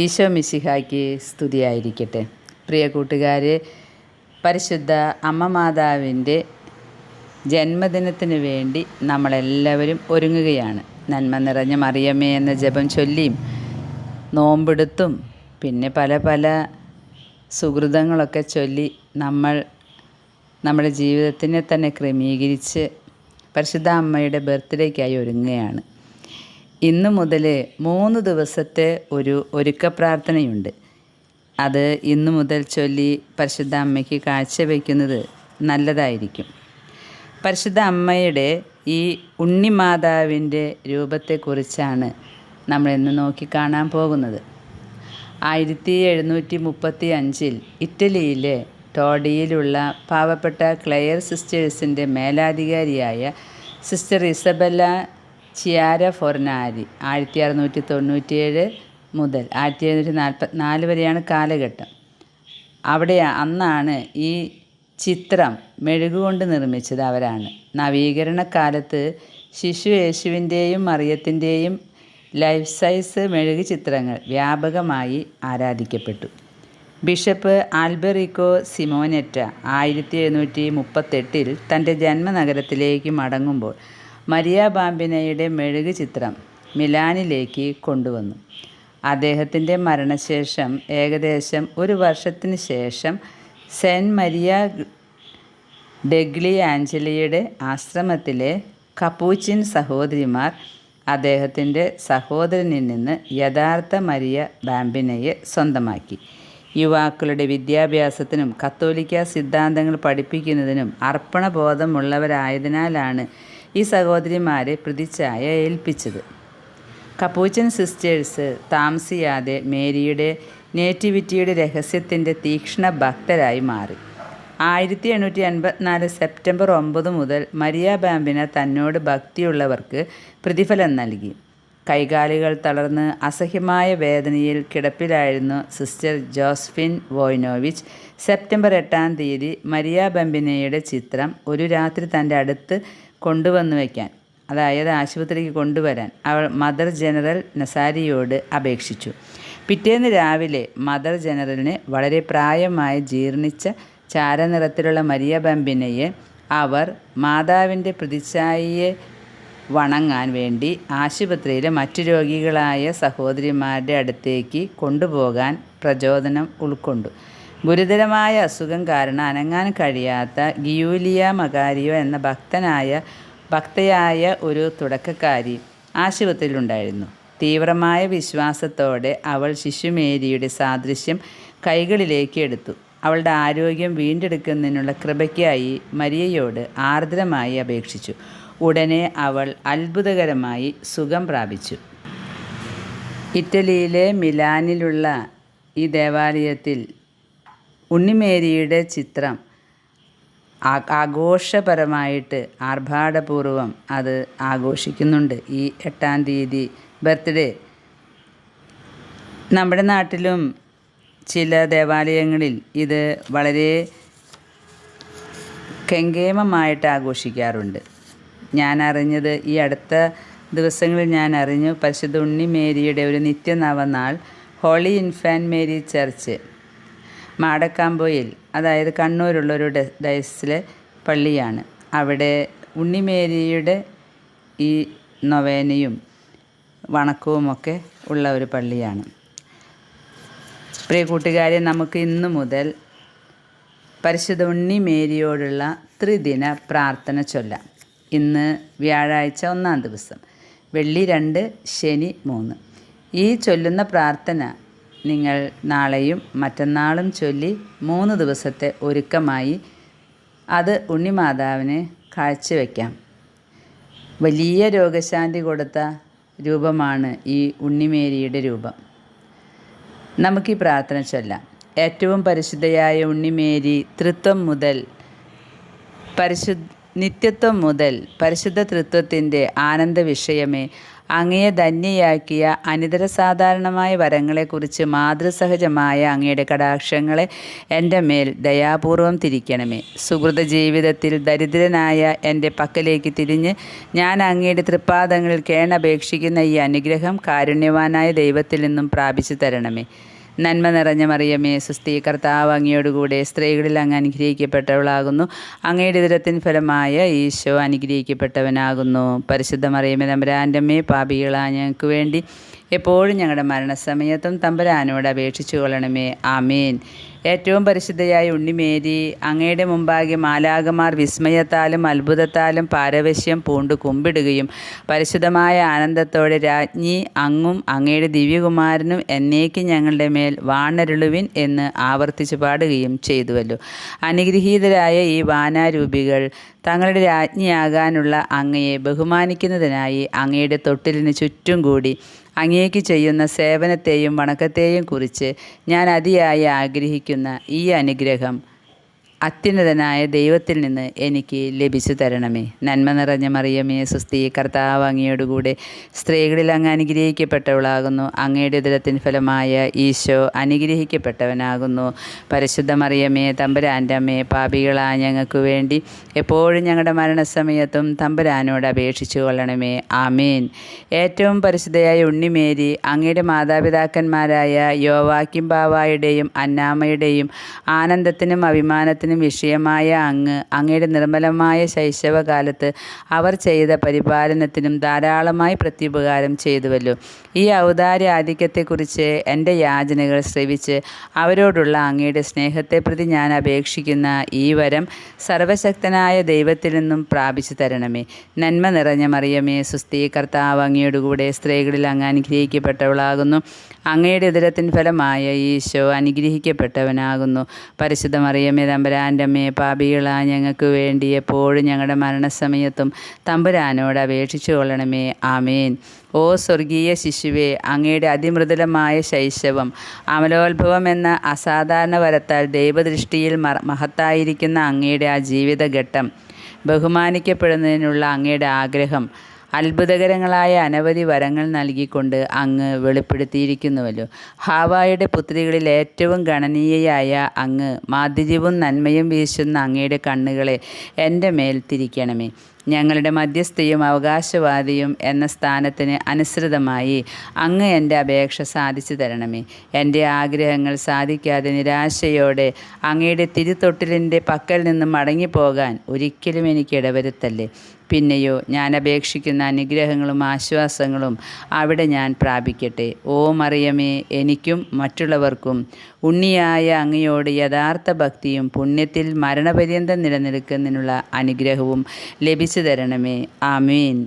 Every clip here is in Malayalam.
ഈശോ മിശിഹായ്ക്ക് സ്തുതിയായിരിക്കട്ടെ. പ്രിയ കൂട്ടുകാരെ പരിശുദ്ധ അമ്മ മാതാവിന്റെ ജന്മദിനത്തിന് വേണ്ടി നമ്മളെല്ലാവരും ഒരുങ്ങുകയാണ്. നന്മ നിറഞ്ഞ മറിയമ്മേ എന്ന ജപം ചൊല്ലിയും നോമ്പെടുത്തും പിന്നെ പല പല സുഹൃതങ്ങളൊക്കെ ചൊല്ലി നമ്മൾ നമ്മുടെ ജീവിതത്തിനെ തന്നെ ക്രമീകരിച്ച് പരിശുദ്ധ അമ്മയുടെ ബർത്ത്ഡേക്കായി ഒരുങ്ങുകയാണ്. ഇന്ന് മുതൽ മൂന്ന് ദിവസത്തെ ഒരു ഒരുക്ക പ്രാർത്ഥനയുണ്ട് അത് ഇന്നു മുതൽ ചൊല്ലി പരിശുദ്ധ അമ്മയ്ക്ക് കാഴ്ചവെക്കുന്നത് നല്ലതായിരിക്കും. പരിശുദ്ധ അമ്മയുടെ ഈ ഉണ്ണിമാതാവിന്റെ രൂപത്തെക്കുറിച്ചാണ് നമ്മൾ ഇന്ന് നോക്കിക്കാണാൻ പോകുന്നത്. ആയിരത്തി എഴുന്നൂറ്റി മുപ്പത്തി അഞ്ചിൽ ഇറ്റലിയിലെ ടോഡിയിലുള്ള പാവപ്പെട്ട ക്ലെയർ സിസ്റ്റേഴ്സിന്റെ മേലാധികാരിയായ സിസ്റ്റർ ഇസബല്ല ചിയാര ഫൊർനാരി ആയിരത്തി അറുന്നൂറ്റി തൊണ്ണൂറ്റിയേഴ് മുതൽ ആയിരത്തി എഴുന്നൂറ്റി നാൽപ്പത്തി നാല് വരെയാണ് കാലഘട്ടം. അവിടെ അന്നാണ് ഈ ചിത്രം മെഴുകുകൊണ്ട് നിർമ്മിച്ചത് അവരാണ്. നവീകരണ കാലത്ത് ശിശു യേശുവിന്റെയും മറിയത്തിന്റെയും ലൈഫ് സൈസ് മെഴുകു ചിത്രങ്ങൾ വ്യാപകമായി ആരാധിക്കപ്പെട്ടു. ബിഷപ്പ് ആൽബെറിക്കോ സിമോനെറ്റ ആയിരത്തി എഴുന്നൂറ്റി മുപ്പത്തെട്ടിൽ തന്റെ ജന്മനഗരത്തിലേക്ക് മടങ്ങുമ്പോൾ മരിയ ബാമ്പിനയുടെ മെഴുകു ചിത്രം മിലാനിലേക്ക് കൊണ്ടുവന്നു. അദ്ദേഹത്തിന്റെ മരണശേഷം ഏകദേശം ഒരു വർഷത്തിന് ശേഷം സെന്റ് മരിയ ഡെഗ്ലി ആഞ്ചലിയുടെ ആശ്രമത്തിലെ കപ്പൂച്ചിൻ സഹോദരിമാർ അദ്ദേഹത്തിന്റെ സഹോദരനിൽ നിന്ന് യഥാർത്ഥ മരിയ ബാമ്പിനയെ സ്വന്തമാക്കി. യുവാക്കളുടെ വിദ്യാഭ്യാസത്തിനും കത്തോലിക്ക സിദ്ധാന്തങ്ങൾ പഠിപ്പിക്കുന്നതിനും അർപ്പണബോധമുള്ളവരായതിനാലാണ് ഈ സഹോദരിമാരെ പ്രതിച്ഛായ ഏൽപ്പിച്ചത്. കപ്പൂച്ചൻ സിസ്റ്റേഴ്സ് താമസിയാതെ മേരിയുടെ നേറ്റിവിറ്റിയുടെ രഹസ്യത്തിന്റെ തീക്ഷ്ണ ഭക്തരായി മാറി. ആയിരത്തി എണ്ണൂറ്റി എൺപത്തിനാല് സെപ്റ്റംബർ ഒമ്പത് മുതൽ മരിയ ബാമ്പിന തന്നോട് ഭക്തിയുള്ളവർക്ക് പ്രതിഫലം നൽകി. കൈകാലുകൾ തളർന്ന് അസഹ്യമായ വേദനയിൽ കിടപ്പിലായിരുന്നു സിസ്റ്റർ ജോസ്ഫിൻ വോയ്നോവിച്ച്. സെപ്റ്റംബർ എട്ടാം തീയതി മരിയ ബംബിനയുടെ ചിത്രം ഒരു രാത്രി തന്റെ അടുത്ത് കൊണ്ടുവന്നു വയ്ക്കാൻ അതായത് ആശുപത്രിക്ക് കൊണ്ടുവരാൻ അവൾ മദർ ജനറൽ നസാരിയോട് അപേക്ഷിച്ചു. പിറ്റേന്ന് രാവിലെ മദർ ജനറലിന് വളരെ പ്രായമായ ജീർണിച്ച ചാരനിറത്തിലുള്ള മരിയ ബമ്പിനെയെ അവർ മാതാവിന്റെ പ്രതിച്ഛായയെ വണങ്ങാൻ വേണ്ടി ആശുപത്രിയിലെ മറ്റു രോഗികളായ സഹോദരിമാരുടെ അടുത്തേക്ക് കൊണ്ടുപോകാൻ പ്രചോദനം ഉൾക്കൊണ്ടു. ഗുരുതരമായ അസുഖം കാരണം അനങ്ങാൻ കഴിയാത്ത ഗിയൂലിയ മകാരിയോ എന്ന ഭക്തനായ ഭക്തയായ ഒരു തുടക്കക്കാരി ആശുപത്രിയിലുണ്ടായിരുന്നു. തീവ്രമായ വിശ്വാസത്തോടെ അവൾ ശിശുമേരിയുടെ സാദൃശ്യം കൈകളിലേക്ക് എടുത്തു. അവളുടെ ആരോഗ്യം വീണ്ടെടുക്കുന്നതിനുള്ള കൃപയ്ക്കായി മരിയയോട് ആർദ്രമായി അപേക്ഷിച്ചു. ഉടനെ അവൾ അത്ഭുതകരമായി സുഖം പ്രാപിച്ചു. ഇറ്റലിയിലെ മിലാനിലുള്ള ഈ ദേവാലയത്തിൽ ഉണ്ണിമേരിയുടെ ചിത്രം ആഘോഷപരമായിട്ട് ആർഭാടപൂർവം അത് ആഘോഷിക്കുന്നുണ്ട്. ഈ എട്ടാം തീയതി ബർത്ത്ഡേ. നമ്മുടെ നാട്ടിലും ചില ദേവാലയങ്ങളിൽ ഇത് വളരെ കെങ്കേമമായിട്ട് ആഘോഷിക്കാറുണ്ട്. ഞാൻ അറിഞ്ഞത് ഈ അടുത്ത ദിവസങ്ങളിൽ ഞാൻ അറിഞ്ഞു പരിശുദ്ധ ഉണ്ണി മേരിയുടെ ഒരു നിത്യനവനാൾ ഹോളി ഇൻഫാൻ മേരി ചർച്ച്. മാടക്കാമ്പോയിൽ അതായത് കണ്ണൂരുള്ളൊരു ഡയസിലെ പള്ളിയാണ്. അവിടെ ഉണ്ണിമേരിയുടെ ഈ നൊവേനയും വണക്കവുമൊക്കെ ഉള്ള ഒരു പള്ളിയാണ്. പ്രിയ കൂട്ടുകാരെ നമുക്ക് ഇന്നു മുതൽ പരിശുദ്ധ ഉണ്ണി മേരിയോടുള്ള ത്രിദിന പ്രാർത്ഥന ചൊല്ലാം. ഇന്ന് വ്യാഴാഴ്ച ഒന്നാം ദിവസം വെള്ളി രണ്ട് ശനി മൂന്ന്. ഈ ചൊല്ലുന്ന പ്രാർത്ഥന നിങ്ങൾ നാളെയും മറ്റന്നാളും ചൊല്ലി മൂന്ന് ദിവസത്തെ ഒരുക്കമായി അത് ഉണ്ണിമാതാവിന് കാഴ്ചവെക്കാം. വലിയ രോഗശാന്തി കൊടുത്ത രൂപമാണ് ഈ ഉണ്ണിമേരിയുടെ രൂപം. നമുക്ക് ഈ പ്രാർത്ഥന ചൊല്ലാം. ഏറ്റവും പരിശുദ്ധയായ ഉണ്ണിമേരി തൃത്വം മുതൽ പരിശുദ്ധ നിത്യത്വം മുതൽ പരിശുദ്ധ തൃത്വത്തിന്റെ ആനന്ദ വിഷയമേ അങ്ങയെ ധന്യയാക്കിയ അനിതര സാധാരണമായ വരങ്ങളെക്കുറിച്ച് മാതൃസഹജമായ അങ്ങയുടെ കടാക്ഷങ്ങളെ എന്റെ മേൽ ദയാപൂർവം തിരിക്കണമേ. സുഹൃത ജീവിതത്തിൽ ദരിദ്രനായ എന്റെ പക്കലേക്ക് തിരിഞ്ഞ് ഞാൻ അങ്ങയുടെ തൃപ്പാദങ്ങളിൽ കേണപേക്ഷിക്കുന്ന ഈ അനുഗ്രഹം കാരുണ്യവാനായ ദൈവത്തിൽ നിന്നും പ്രാപിച്ചു തരണമേ. നന്മ നിറഞ്ഞ മറിയമേ സുസ്തി കർത്താവ് അങ്ങയോടുകൂടെ സ്ത്രീകളിൽ അങ്ങ് അനുഗ്രഹിക്കപ്പെട്ടവളാകുന്നു. അങ്ങയുടെ ഇതരത്തിൻ ഫലമായ ഈശോ അനുഗ്രഹിക്കപ്പെട്ടവനാകുന്നു. പരിശുദ്ധ മറിയമേ തമ്പുരാന്റെ അമ്മേ പാപികളാ ഞങ്ങൾക്ക് വേണ്ടി എപ്പോഴും ഞങ്ങളുടെ മരണസമയത്തും തമ്പുരാനോട് അപേക്ഷിച്ചു കൊള്ളണമേ ആമീൻ. ഏറ്റവും പരിശുദ്ധയായ ഉണ്ണിമേരി അങ്ങയുടെ മുമ്പാകെ മാലാകമാർ വിസ്മയത്താലും അത്ഭുതത്താലും പാരവശ്യം പൂണ്ടു കുമ്പിടുകയും പരിശുദ്ധമായ ആനന്ദത്തോടെ രാജ്ഞി അങ്ങും അങ്ങയുടെ ദിവ്യകുമാരനും എന്നേക്ക് ഞങ്ങളുടെ മേൽ വാണരുളുവിൻ എന്ന് ആവർത്തിച്ചു പാടുകയും ചെയ്തുവല്ലോ. അനുഗ്രഹീതരായ ഈ വാനാരൂപികൾ തങ്ങളുടെ രാജ്ഞിയാകാനുള്ള അങ്ങയെ ബഹുമാനിക്കുന്നതിനായി അങ്ങയുടെ തൊട്ടിലിന് ചുറ്റും കൂടി അങ്ങേക്ക് ചെയ്യുന്ന സേവനത്തെയും വണക്കത്തെയും കുറിച്ച് ഞാൻ അതിയായി ആഗ്രഹിക്കുന്ന ഈ അനുഗ്രഹം. അത്യുന്നതനായ ദൈവത്തിൽ നിന്ന് എനിക്ക് ലഭിച്ചു തരണമേ. നന്മ നിറഞ്ഞ മറിയമേ സുസ്ഥി കർത്താവ് അങ്ങയോടുകൂടെ സ്ത്രീകളിൽ അങ്ങ് അനുഗ്രഹിക്കപ്പെട്ടവളാകുന്നു. അങ്ങയുടെ ഉദരത്തിൻ ഫലമായ ഈശോ അനുഗ്രഹിക്കപ്പെട്ടവനാകുന്നു. പരിശുദ്ധ മറിയമേ തമ്പുരാന്റെ അമ്മയെ പാപികളായ ഞങ്ങൾക്ക് വേണ്ടി എപ്പോഴും ഞങ്ങളുടെ മരണസമയത്തും തമ്പുരാനോട് അപേക്ഷിച്ചു കൊള്ളണമേ. ആമേൻ. ഏറ്റവും പരിശുദ്ധയായ ഉണ്ണിമേരി അങ്ങയുടെ മാതാപിതാക്കന്മാരായ യോവാക്കിം ബാവായുടെയും അന്നാമയുടെയും ആനന്ദത്തിനും അഭിമാനത്തിനും വിഷയമായ അങ്ങ് അങ്ങയുടെ നിർമ്മലമായ ശൈശവകാലത്ത് അവർ ചെയ്ത പരിപാലനത്തിനും ധാരാളമായി പ്രത്യുപകാരം ചെയ്തുവല്ലോ. ഈ ഔദാര്യ ആധിക്യത്തെക്കുറിച്ച് എന്റെ യാചനകൾ ശ്രവിച്ച് അവരോടുള്ള അങ്ങയുടെ സ്നേഹത്തെ പ്രതി ഞാൻ അപേക്ഷിക്കുന്ന ഈ വരം സർവശക്തനായ ദൈവത്തിൽ നിന്നും പ്രാപിച്ചു തരണമേ. നന്മ നിറഞ്ഞ മറിയമേ സുസ്ഥി കർത്താവ് അങ്ങയോടുകൂടെ സ്ത്രീകളിൽ അങ്ങ് അനുഗ്രഹിക്കപ്പെട്ടവളാകുന്നു. അങ്ങയുടെ ഉദരത്തിൻ ഫലമായ ഈശോ അനുഗ്രഹിക്കപ്പെട്ടവനാകുന്നു. പരിശുദ്ധ മറിയമേ തമ്പുരാന്റെ അമ്മേ പാപികളാ ഞങ്ങൾക്ക് വേണ്ടി എപ്പോഴും ഞങ്ങളുടെ മരണസമയത്തും തമ്പുരാനോട് അപേക്ഷിച്ചു കൊള്ളണമേ. ആമേൻ. ഓ സ്വർഗീയ ശിശുവേ അങ്ങയുടെ അതിമൃദുലമായ ശൈശവം അമലോത്ഭവം എന്ന അസാധാരണ വരത്താൽ ദൈവദൃഷ്ടിയിൽ മഹത്തായിരിക്കുന്ന അങ്ങയുടെ ആ ജീവിതഘട്ടം ബഹുമാനിക്കപ്പെടുന്നതിനുള്ള അങ്ങയുടെ ആഗ്രഹം അത്ഭുതകരങ്ങളായ അനവധി വരങ്ങൾ നൽകിക്കൊണ്ട് അങ്ങ് വെളിപ്പെടുത്തിയിരിക്കുന്നുവല്ലോ. ഹാവായുടെ പുത്രികളിൽ ഏറ്റവും ഗണനീയയായ അങ്ങ് മാധുര്യവും നന്മയും വീശുന്ന അങ്ങയുടെ കണ്ണുകളെ എന്റെ മേൽ തിരിക്കണമേ. ഞങ്ങളുടെ മധ്യസ്ഥയും അവകാശവാദിയും എന്ന സ്ഥാനത്തിന് അനുസൃതമായി അങ്ങ് എന്റെ അപേക്ഷ സാധിച്ചു തരണമേ. എന്റെ ആഗ്രഹങ്ങൾ സാധിക്കാതെ നിരാശയോടെ അങ്ങയുടെ തിരുത്തൊട്ടിലിന്റെ പക്കൽ നിന്ന് മടങ്ങിപ്പോകാൻ ഒരിക്കലും എനിക്ക് ഇടവരുത്തല്ലേ. പിന്നെയോ ഞാൻ അപേക്ഷിക്കുന്ന അനുഗ്രഹങ്ങളും ആശ്വാസങ്ങളും അവിടെ ഞാൻ പ്രാപിക്കട്ടെ. ഓ മറിയമേ എനിക്കും മറ്റുള്ളവർക്കും ഉണ്ണിയായ അങ്ങയോട് യഥാർത്ഥ ഭക്തിയും പുണ്യത്തിൽ മരണപര്യന്തം നിലനിൽക്കുന്നതിനുള്ള അനുഗ്രഹവും ലഭിച്ചു തരണമേ. ആമീൻ.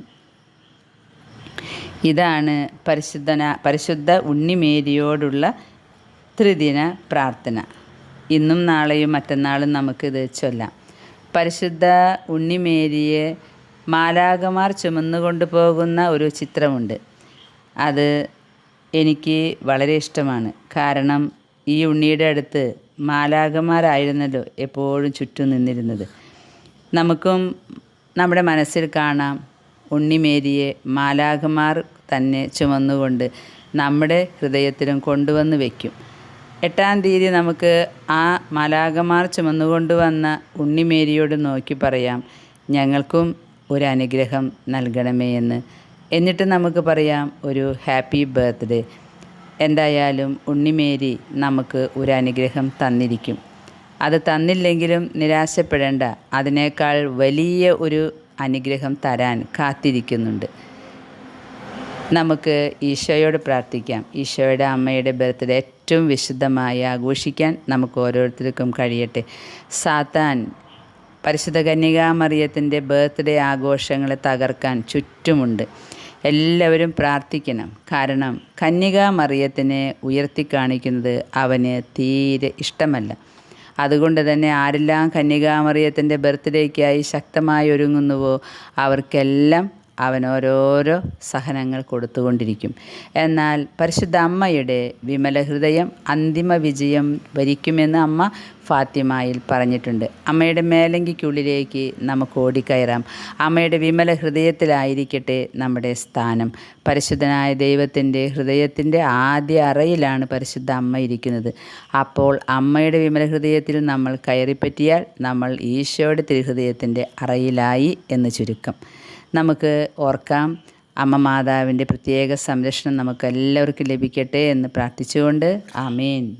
ഇതാണ് പരിശുദ്ധന പരിശുദ്ധ ഉണ്ണിമേരിയോടുള്ള ത്രിദിന പ്രാർത്ഥന. ഇന്നും നാളെയും മറ്റന്നാളും നമുക്കിത് ചൊല്ലാം. പരിശുദ്ധ ഉണ്ണിമേരിയെ മാലാകമാർ ചുമന്നുകൊണ്ട് പോകുന്ന ഒരു ചിത്രമുണ്ട്. അത് എനിക്ക് വളരെ ഇഷ്ടമാണ്. കാരണം ഈ ഉണ്ണിയുടെ അടുത്ത് മാലാകമാരായിരുന്നല്ലോ എപ്പോഴും ചുറ്റും നിന്നിരുന്നത്. നമുക്കും നമ്മുടെ മനസ്സിൽ കാണാം ഉണ്ണിമേരിയെ മാലാകമാർ തന്നെ ചുമന്നുകൊണ്ട് നമ്മുടെ ഹൃദയത്തിലും കൊണ്ടുവന്ന് വയ്ക്കും എട്ടാം തീയതി നമുക്ക് ആ മാലാകമാർ ചുമന്നുകൊണ്ടുവന്ന ഉണ്ണിമേരിയോട് നോക്കി പറയാം ഞങ്ങൾക്കും ഒരു അനുഗ്രഹം നൽകണമേ എന്ന്. എന്നിട്ട് നമുക്ക് പറയാം ഒരു ഹാപ്പി ബർത്ത്ഡേ. എന്തായാലും ഉണ്ണിമേരി നമുക്ക് ഒരു അനുഗ്രഹം തന്നിരിക്കും. അത് തന്നില്ലെങ്കിലും നിരാശപ്പെടേണ്ട. അതിനേക്കാൾ വലിയ ഒരു അനുഗ്രഹം തരാൻ കാത്തിരിക്കുന്നുണ്ട്. നമുക്ക് ഈശോയോട് പ്രാർത്ഥിക്കാം. ഈശോയുടെ അമ്മയുടെ ബർത്ത്ഡേ ഏറ്റവും വിശുദ്ധമായി ആഘോഷിക്കാൻ നമുക്ക് ഓരോരുത്തർക്കും കഴിയട്ടെ. സാത്താൻ പരിശുദ്ധ കന്യകാമറിയത്തിന്റെ ബർത്ത്ഡേ ആഘോഷങ്ങളെ തകർക്കാൻ ചുറ്റുമുണ്ട്. എല്ലാവരും പ്രാർത്ഥിക്കണം. കാരണം കന്യകാമറിയത്തിനെ ഉയർത്തിക്കാണിക്കുന്നത് അവന് തീരെ ഇഷ്ടമല്ല. അതുകൊണ്ട് തന്നെ ആരെല്ലാം കന്യകാമറിയത്തിന്റെ ബർത്ത്ഡേക്കായി ശക്തമായി ഒരുങ്ങുന്നുവോ അവർക്കെല്ലാം അവൻ ഓരോരോ സഹനങ്ങൾ കൊടുത്തുകൊണ്ടിരിക്കും. എന്നാൽ പരിശുദ്ധ അമ്മയുടെ വിമല ഹൃദയം അന്തിമ വിജയം ഭരിക്കുമെന്ന് അമ്മ ഫാത്തിമയിൽ പറഞ്ഞിട്ടുണ്ട്. അമ്മയുടെ മേലങ്കിക്കുള്ളിലേക്ക് നമുക്ക് ഓടിക്കയറാം. അമ്മയുടെ വിമല ഹൃദയത്തിലായിരിക്കട്ടെ നമ്മുടെ സ്ഥാനം. പരിശുദ്ധനായ ദൈവത്തിന്റെ ഹൃദയത്തിന്റെ ആദ്യ അറയിലാണ് പരിശുദ്ധ അമ്മ ഇരിക്കുന്നത്. അപ്പോൾ അമ്മയുടെ വിമല ഹൃദയത്തിൽ നമ്മൾ കയറിപ്പറ്റിയാൽ നമ്മൾ ഈശോയുടെ തിരുഹൃദയത്തിന്റെ അറയിലായി എന്ന് ചുരുക്കം. നമുക്ക് ഓർക്കാം. അമ്മ മാതാവിന്റെ പ്രത്യേക സംരക്ഷണം നമുക്കെല്ലാവർക്കും ലഭിക്കട്ടെ എന്ന് പ്രാർത്ഥിച്ചുകൊണ്ട്. ആമേൻ.